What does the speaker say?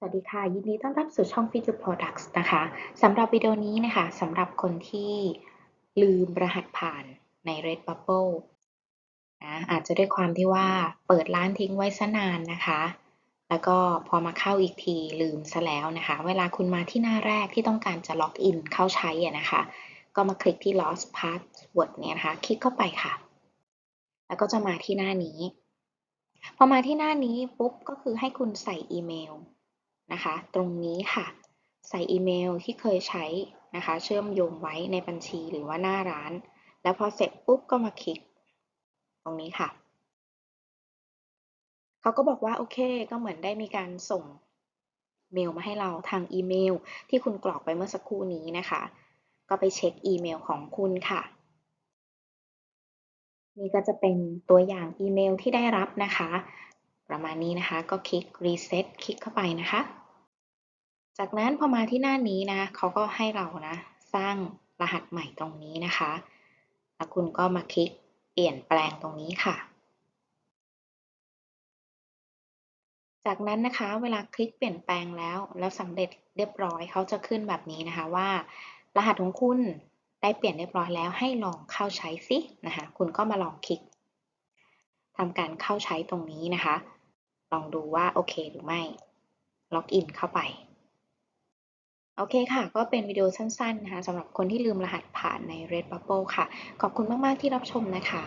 สวัสดีค่ะ ยินดีต้อนรับสู่ช่อง Fit to Products นะคะสำหรับวิดีโอนี้นะคะสำหรับคนที่ลืมรหัสผ่านใน Redbubble นะอาจจะด้วยความที่ว่าเปิดร้านทิ้งไว้ซะนานนะคะ แล้วก็พอมาเข้าอีกทีลืมซะแล้วนะคะ เวลาคุณมาที่หน้าแรกที่ต้องการจะล็อกอินเข้าใช้นะคะ ก็มาคลิกที่ lost password เนี่ยนะคะ คลิกเข้าไปค่ะ แล้วก็จะมาที่หน้านี้ พอมาที่หน้านี้ปุ๊บก็คือให้คุณใส่อีเมล นะคะ ตรงนี้ค่ะ ใส่อีเมลที่เคยใช้นะคะ เชื่อมโยงไว้ในบัญชีหรือว่าหน้าร้าน แล้วพอเสร็จปุ๊บก็มาคลิก ตรงนี้ค่ะเขาก็บอกว่าโอเคก็เหมือนได้มีการส่งเมลมาให้เราทางอีเมล ที่คุณกรอกไปเมื่อสักครู่นี้นะคะ ก็ไปเช็คอีเมลของคุณค่ะ นี่ก็จะเป็นตัวอย่างอีเมลที่ได้รับนะคะ ประมาณนี้นะคะ ก็คลิก reset คลิกเข้าไปนะคะ จากนั้นพอมาที่หน้านี้นะเขาก็ให้เรานะ สร้างรหัสใหม่ตรงนี้นะคะ แล้วคุณก็มาคลิกเปลี่ยนแปลงตรงนี้ค่ะ จากนั้นนะคะ เวลาคลิกเปลี่ยนแปลงแล้ว แล้วสำเร็จเรียบร้อยเขาจะขึ้นแบบนี้นะคะว่า รหัสของคุณได้เปลี่ยนเรียบร้อยแล้วให้ลองเข้าใช้ซินะคะ คุณก็มาลองคลิกทำการเข้าใช้ตรงนี้นะคะ ลองดูว่าโอเคหรือไม่ ล็อกอินเข้าไป โอเคค่ะ ก็เป็นวิดีโอสั้นๆนะคะสำหรับคนที่ลืมรหัสผ่านใน Redbubble ค่ะ ขอบคุณมาก ๆ ที่รับชมนะคะ